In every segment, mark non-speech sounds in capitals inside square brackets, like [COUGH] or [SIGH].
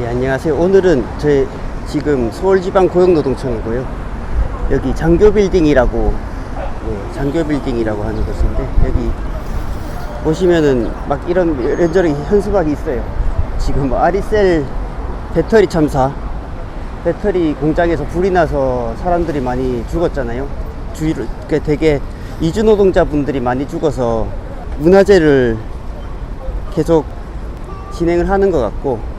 예, 안녕하세요. 오늘은 제 지금 서울지방고용노동청이고요. 여기 장교빌딩이라고, 예, 장교빌딩이라고 하는 곳인데, 여기 보시면은 막 이런 이런저런 현수막이 있어요. 지금 뭐 아리셀 배터리 참사, 배터리 공장에서 불이 나서 사람들이 많이 죽었잖아요. 주위로 그 되게 이주 노동자분들이 많이 죽어서 문화재를 계속 진행을 하는 것 같고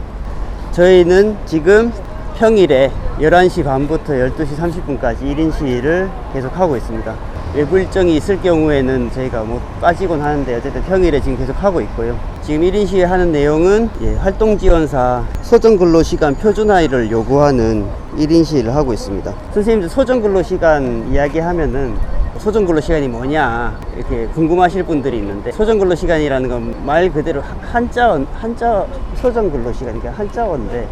저희는 지금 평일에 11시 반부터 12시 30분까지 1인 시위를 계속 하고 있습니다. 외부 일정이 있을 경우에는 저희가 뭐 빠지곤 하는데 어쨌든 평일에 지금 계속 하고 있고요. 지금 1인 시위 하는 내용은 예, 활동 지원사 소정 근로 시간 표준화를 요구하는 1인 시위를 하고 있습니다. 선생님들 소정 근로 시간 이야기하면은 소정 근로 시간이 뭐냐 이렇게 궁금하실 분들이 있는데 소정 근로 시간이라는 건 말 그대로 한자 한자 소정 근로 시간 그러니까 한자어인데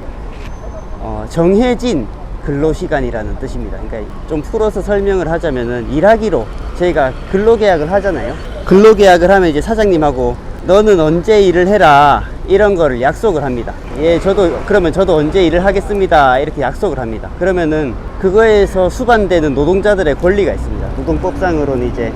어, 정해진 근로시간이라는 뜻입니다. 그러니까 좀 풀어서 설명을 하자면은 일하기로 저희가 근로계약을 하잖아요. 근로계약을 하면 이제 사장님하고 너는 언제 일을 해라 이런 거를 약속을 합니다. 예, 저도 그러면 저도 언제 일을 하겠습니다 이렇게 약속을 합니다. 그러면은 그거에서 수반되는 노동자들의 권리가 있습니다. 노동법상으로는 이제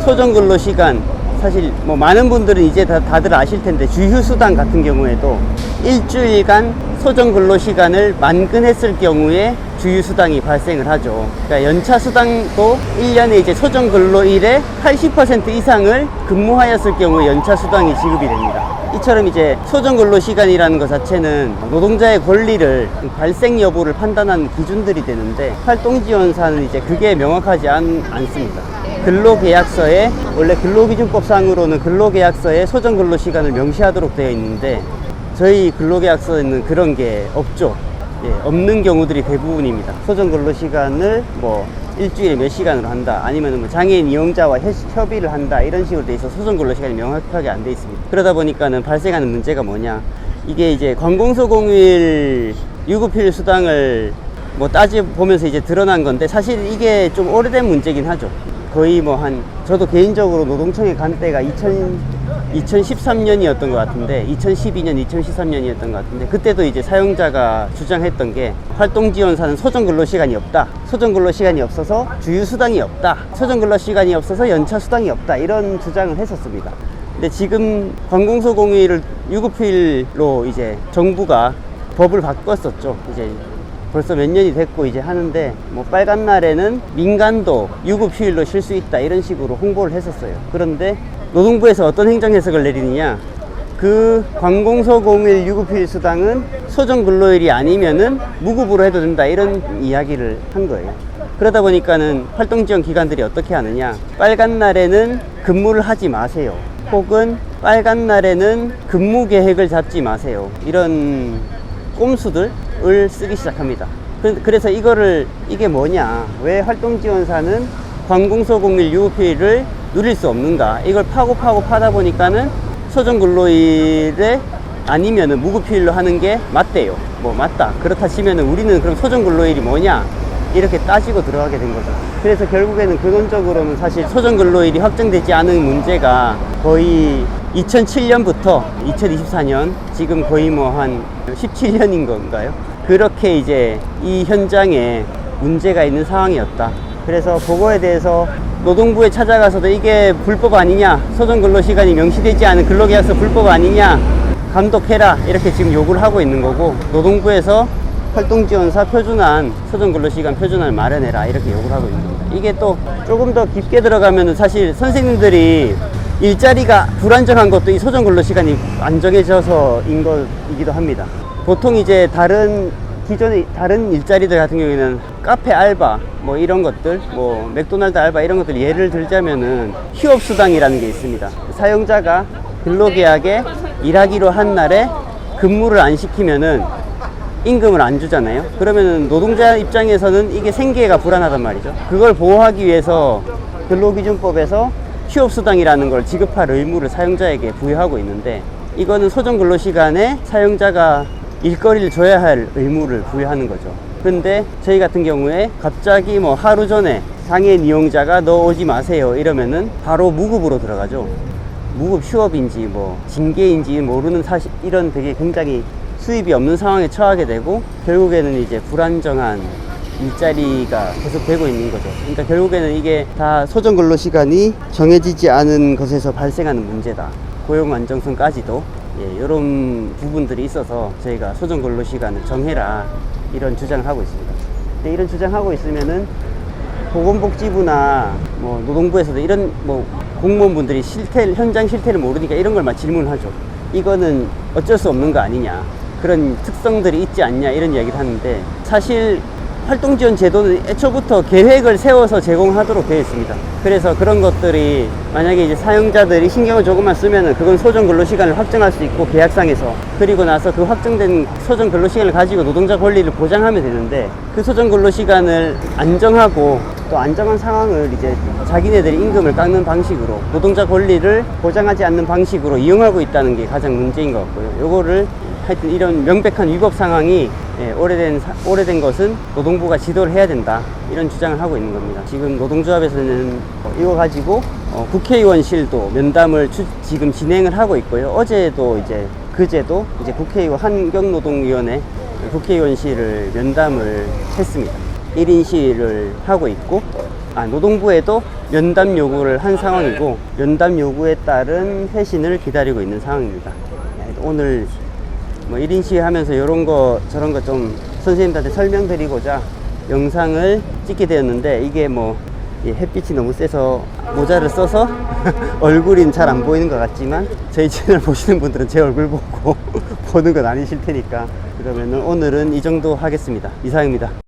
소정 근로 시간 사실 뭐 많은 분들은 이제 다, 다들 아실 텐데 주휴수당 같은 경우에도 일주일간 소정 근로 시간을 만근했을 경우에 주휴수당이 발생을 하죠. 그러니까 연차 수당도 1년에 이제 소정 근로일의 80% 이상을 근무하였을 경우에 연차 수당이 지급이 됩니다. 이처럼 이제 소정 근로 시간이라는 것 자체는 노동자의 권리를 발생 여부를 판단하는 기준들이 되는데 활동 지원사는 이제 그게 명확하지 않, 않습니다. 근로계약서에 원래 근로기준법상으로는 근로계약서에 소정 근로 시간을 명시하도록 되어 있는데 저희 근로계약서에는 그런 게 없죠. 예, 없는 경우들이 대부분입니다. 소정 근로 시간을 뭐 일주일에 몇 시간으로 한다 아니면 뭐 장애인 이용자와 협- 협의를 한다 이런 식으로 돼 있어 소정 근로 시간이 명확하게 안 돼 있습니다. 그러다 보니까는 발생하는 문제가 뭐냐 이게 이제 관공서 공휴일 유급휴일 수당을 뭐 따져 보면서 이제 드러난 건데 사실 이게 좀 오래된 문제긴 하죠. 거의 뭐 한 저도 개인적으로 노동청에 간 때가 2000 2013년이었던 것 같은데 2012년 2013년이었던 것 같은데 그때도 이제 사용자가 주장했던 게 활동 지원사는 소정 근로 시간이 없다. 소정 근로 시간이 없어서 주휴 수당이 없다. 소정 근로 시간이 없어서 연차 수당이 없다. 이런 주장을 했었습니다. 근데 지금 관공서 공휴일을 유급휴일로 이제 정부가 법을 바꿨었죠. 이제 벌써 몇 년이 됐고 이제 하는데 뭐 빨간 날에는 민간도 유급 휴일로 쉴 수 있다. 이런 식으로 홍보를 했었어요. 그런데 노동부에서 어떤 행정 해석을 내리느냐? 그 관공서 공일 유급 휴일 수당은 소정 근로일이 아니면은 무급으로 해도 된다 이런 이야기를 한 거예요. 그러다 보니까는 활동 지원 기관들이 어떻게 하느냐? 빨간 날에는 근무를 하지 마세요. 혹은 빨간 날에는 근무 계획을 잡지 마세요. 이런 꼼수들을 쓰기 시작합니다. 그- 그래서 이거를 이게 뭐냐? 왜 활동 지원사는 관공서 공일 유급휴일을 누릴 수 없는가? 이걸 파고 파고 파다 보니까는 소정 근로일에 아니면은 무급휴일로 하는 게 맞대요. 뭐 맞다. 그렇다 치면은 우리는 그럼 소정 근로일이 뭐냐? 이렇게 따지고 들어가게 된 거죠. 그래서 결국에는 근원적으로는 사실 소정 근로일이 확정되지 않은 문제가 거의 2007년부터 2024년 지금 거의 뭐 한 17년인 건가요? 그렇게 이제 이 현장에 문제가 있는 상황이었다. 그래서 그거에 대해서 노동부에 찾아가서도 이게 불법 아니냐, 소정 근로 시간이 명시되지 않은 근로계약서 불법 아니냐, 감독해라 이렇게 지금 요구를 하고 있는 거고 노동부에서 활동지원사 표준안 소정 근로시간 표준안을 마련해라 이렇게 요구를 하고 있는 겁니다. 이게 또 조금 더 깊게 들어가면 사실 선생님들이 일자리가 불안정한 것도 이 소정 근로시간이 안 정해져서 인 것이기도 합니다. 보통 이제 다른 기존의 다른 일자리들 같은 경우에는 카페 알바 뭐 이런 것들 뭐 맥도날드 알바 이런 것들 예를 들자면은 휴업 수당이라는 게 있습니다. 사용자가 근로계약에 일하기로 한 날에 근무를 안 시키면은 임금을 안 주잖아요. 그러면은 노동자 입장에서는 이게 생계가 불안하단 말이죠. 그걸 보호하기 위해서 근로기준법에서 휴업수당이라는 걸 지급할 의무를 사용자에게 부여하고 있는데 이거는 소정 근로시간에 사용자가 일거리를 줘야 할 의무를 부여하는 거죠. 근데 저희 같은 경우에 갑자기 뭐 하루 전에 장애인 이용자가 너 오지 마세요 이러면은 바로 무급으로 들어가죠. 무급 휴업인지 뭐 징계인지 모르는 사실 이런 되게 굉장히 수입이 없는 상황에 처하게 되고 결국에는 이제 불안정한 일자리가 계속 되고 있는 거죠. 그러니까 결국에는 이게 다 소정 근로 시간이 정해지지 않은 것에서 발생하는 문제다. 고용 안정성까지도 예, 이런 부분들이 있어서 저희가 소정 근로 시간을 정해라 이런 주장을 하고 있습니다. 근데 이런 주장하고 있으면은 보건복지부나 뭐 노동부에서도 이런 뭐 공무원분들이 실태 현장 실태를 모르니까 이런 걸 막 질문하죠. 이거는 어쩔 수 없는 거 아니냐. 그런 특성들이 있지 않냐 이런 이야기를 하는데 사실 활동 지원 제도는 애초부터 계획을 세워서 제공하도록 되어 있습니다. 그래서 그런 것들이 만약에 이제 사용자들이 신경을 조금만 쓰면은 그건 소정 근로 시간을 확정할 수 있고 계약상에서 그리고 나서 그 확정된 소정 근로 시간을 가지고 노동자 권리를 보장하면 되는데 그 소정 근로 시간을 안정하고 또 안정한 상황을 이제 자기네들이 임금을 깎는 방식으로 노동자 권리를 보장하지 않는 방식으로 이용하고 있다는 게 가장 문제인 것 같고요. 요거를 하여튼 이런 명백한 위법 상황이 예, 오래된 사- 오래된 것은 노동부가 지도를 해야 된다 이런 주장을 하고 있는 겁니다. 지금 노동조합에서는 어, 이거 가지고 어, 국회의원실도 면담을 추- 지금 진행을 하고 있고요. 어제도 이제 그제도 이제 국회의원 환경노동위원회 국회의원실을 면담을 했습니다. 1인 시위를 하고 있고 아, 노동부에도 면담 요구를 한 상황이고 면담 요구에 따른 회신을 기다리고 있는 상황입니다. 네, 오늘 뭐 1인 시위 하면서 이런 거 저런 거 좀 선생님들한테 설명드리고자 영상을 찍게 되었는데 이게 뭐이 햇빛이 너무 세서 모자를 써서 [LAUGHS] 얼굴이 잘안 보이는 것 같지만 저희 채널 보시는 분들은 제 얼굴 보고 [LAUGHS] 보는 건 아니실 테니까 그러면은 오늘은 이 정도 하겠습니다. 이상입니다.